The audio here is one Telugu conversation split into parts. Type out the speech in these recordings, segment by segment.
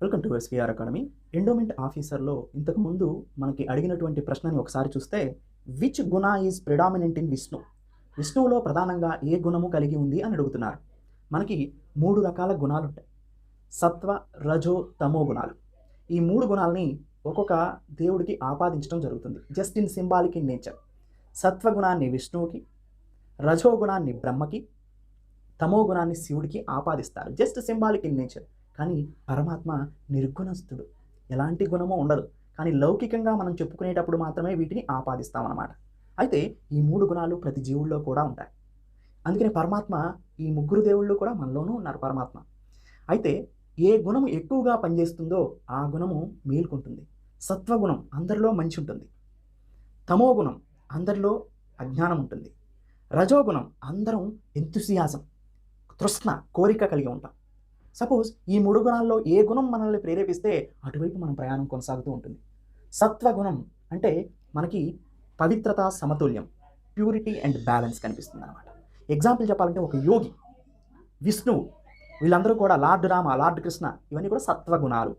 Welcome to SVR academy endowment ఆఫీసర్లో ఇంతకుముందు మనకి అడిగినటువంటి ప్రశ్నని ఒకసారి చూస్తే which Guna is predominant in Vishnu విష్ణువులో ప్రధానంగా ఏ గుణము కలిగి ఉంది అని అడుగుతున్నారు. మనకి మూడు రకాల గుణాలు ఉంటాయి సత్వ రజో తమో గుణాలు. ఈ మూడు గుణాలని ఒక్కొక్క దేవుడికి ఆపాదించడం జరుగుతుంది. Just in symbolic in nature సత్వ గుణాన్ని విష్ణువుకి రజో గుణాన్ని బ్రహ్మకి తమో గుణాన్ని శివుడికి ఆపాదిస్తారు. జస్ట్ సింబాలిక్ ఇన్ నేచర్ కానీ పరమాత్మ నిర్గుణస్థుడు. ఎలాంటి గుణమో ఉండదు. కానీ లౌకికంగా మనం చెప్పుకునేటప్పుడు మాత్రమే వీటిని ఆపాదిస్తామన్నమాట. అయితే ఈ మూడు గుణాలు ప్రతి జీవుల్లో కూడా ఉంటాయి. అందుకని పరమాత్మ ఈ ముగ్గురు దేవుళ్ళు కూడా మనలోనూ ఉన్నారు పరమాత్మ. అయితే ఏ గుణము ఎక్కువగా పనిచేస్తుందో ఆ గుణము మేల్కొంటుంది. సత్వగుణం అందరిలో మంచి ఉంటుంది తమో గుణం అందరిలో అజ్ఞానం ఉంటుంది రజోగుణం అందరం ఎంతుసియాసం తృష్ణ కోరిక కలిగి ఉంటాం. సపోజ్ ఈ మూడు గుణాల్లో ఏ గుణం మనల్ని ప్రేరేపిస్తే అటువైపు మనం ప్రయాణం కొనసాగుతూ ఉంటుంది. సత్వగుణం అంటే మనకి పవిత్రత సమతుల్యం ప్యూరిటీ అండ్ బ్యాలెన్స్ కనిపిస్తుంది అనమాట ఎగ్జాంపుల్ చెప్పాలంటే ఒక యోగి విష్ణువు వీళ్ళందరూ కూడా లార్డ్ రామ లార్డ్ కృష్ణ ఇవన్నీ కూడా సత్వగుణాలు.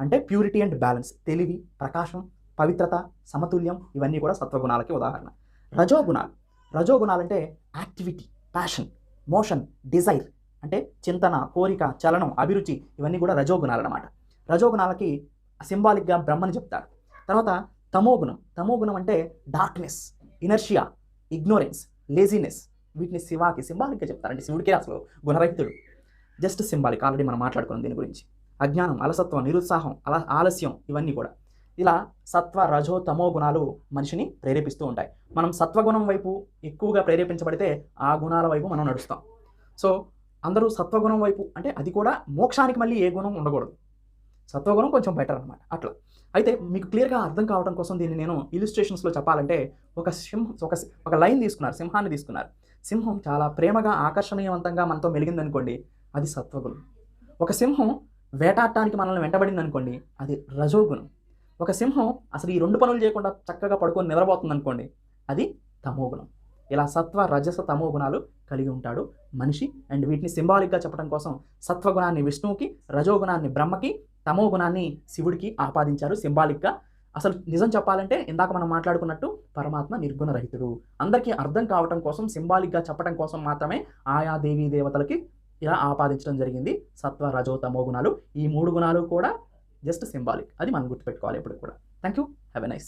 అంటే ప్యూరిటీ అండ్ బ్యాలెన్స్ తెలివి ప్రకాశం పవిత్రత సమతుల్యం ఇవన్నీ కూడా సత్వగుణాలకి ఉదాహరణ. రజోగుణాలు రజోగుణాలంటే యాక్టివిటీ ప్యాషన్ మోషన్ డిజైర్ అంటే చింతన కోరిక చలనం అభిరుచి ఇవన్నీ కూడా రజోగుణాలు అనమాట రజోగుణాలకి సింబాలిక్గా బ్రహ్మని చెప్తారు. తర్వాత తమోగుణం. తమోగుణం అంటే డార్క్నెస్ ఇనర్షియా ఇగ్నోరెన్స్ లేజినెస్. వీటిని శివాకి సింబాలిక్గా చెప్తారు అంటే శివుడికి అసలు గుణరహితుడు. Just symbolic. ఆల్రెడీ మనం మాట్లాడుకున్నాం దీని గురించి. అజ్ఞానం అలసత్వం నిరుత్సాహం అలా ఆలస్యం ఇవన్నీ కూడా. ఇలా సత్వ రజో తమో గుణాలు మనిషిని ప్రేరేపిస్తూ ఉంటాయి. మనం సత్వగుణం వైపు ఎక్కువగా ప్రేరేపించబడితే ఆ గుణాల వైపు మనం నడుస్తాం. సో అందరూ సత్వగుణం వైపు అంటే అది కూడా మోక్షానికి మళ్ళీ ఏ గుణం ఉండకూడదు. సత్వగుణం కొంచెం బెటర్ అనమాట అట్లా. అయితే మీకు క్లియర్గా అర్థం కావడం కోసం దీన్ని నేను ఇలిస్ట్రేషన్స్లో చెప్పాలంటే ఒక సింహం ఒక ఒక లైన్ తీసుకున్నారు సింహాన్ని తీసుకున్నారు. సింహం చాలా ప్రేమగా ఆకర్షణీయవంతంగా మనతో మెలిగిందనుకోండి అది సత్వగుణం. ఒక సింహం వేటాడటానికి మనల్ని వెంటబడింది అనుకోండి అది రజోగుణం. ఒక సింహం అసలు ఈ రెండు పనులు చేయకుండా చక్కగా పడుకొని నిద్రపోతుంది అనుకోండి అది తమోగుణం. ఇలా సత్వ రజస తమో గుణాలు కలిగి ఉంటాడు మనిషి. అండ్ వీటిని సింబాలిక్గా చెప్పడం కోసం సత్వగుణాన్ని విష్ణువుకి రజోగుణాన్ని బ్రహ్మకి తమో గుణాన్ని శివుడికి ఆపాదించారు సింబాలిక్గా. అసలు నిజం చెప్పాలంటే ఇందాక మనం మాట్లాడుకున్నట్టు పరమాత్మ నిర్గుణ రహితుడు. అందరికీ అర్థం కావటం కోసం సింబాలిక్గా చెప్పడం కోసం మాత్రమే ఆయా దేవీ దేవతలకి ఇలా ఆపాదించడం జరిగింది సత్వ రజో తమో గుణాలు. ఈ మూడు గుణాలు కూడా జస్ట్ సింబాలిక్. అది మనం గుర్తుపెట్టుకోవాలి ఎప్పుడు కూడా. Thank you have a nice